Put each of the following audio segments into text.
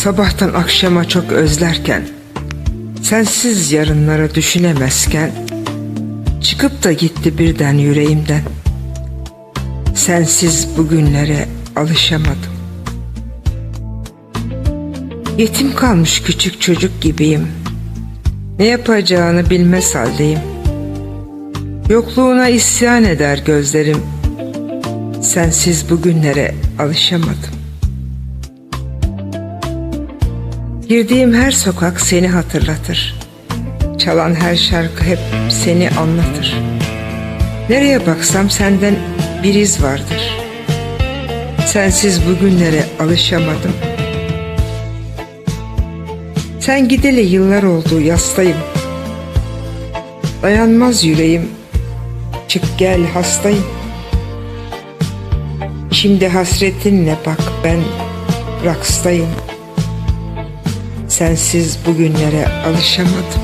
Sabahtan akşama çok özlerken Sensiz yarınlara düşünemezken Çıkıp da gitti birden yüreğimden. Sensiz bugünlere alışamadım. Yetim kalmış küçük çocuk gibiyim. Ne yapacağını bilmez haldeyim. Yokluğuna isyan eder gözlerim. Sensiz bugünlere alışamadım Girdiğim her sokak seni hatırlatır. Çalan her şarkı hep seni anlatır. Nereye baksam senden bir iz vardır. Sensiz bugünlere alışamadım. Sen gideli yıllar oldu yastayım. Dayanmaz yüreğim. Çık gel hastayım. Şimdi hasretinle bak ben rakstayım. Sensiz bugünlere alışamadım.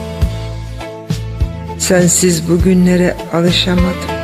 Sensiz bugünlere alışamadım.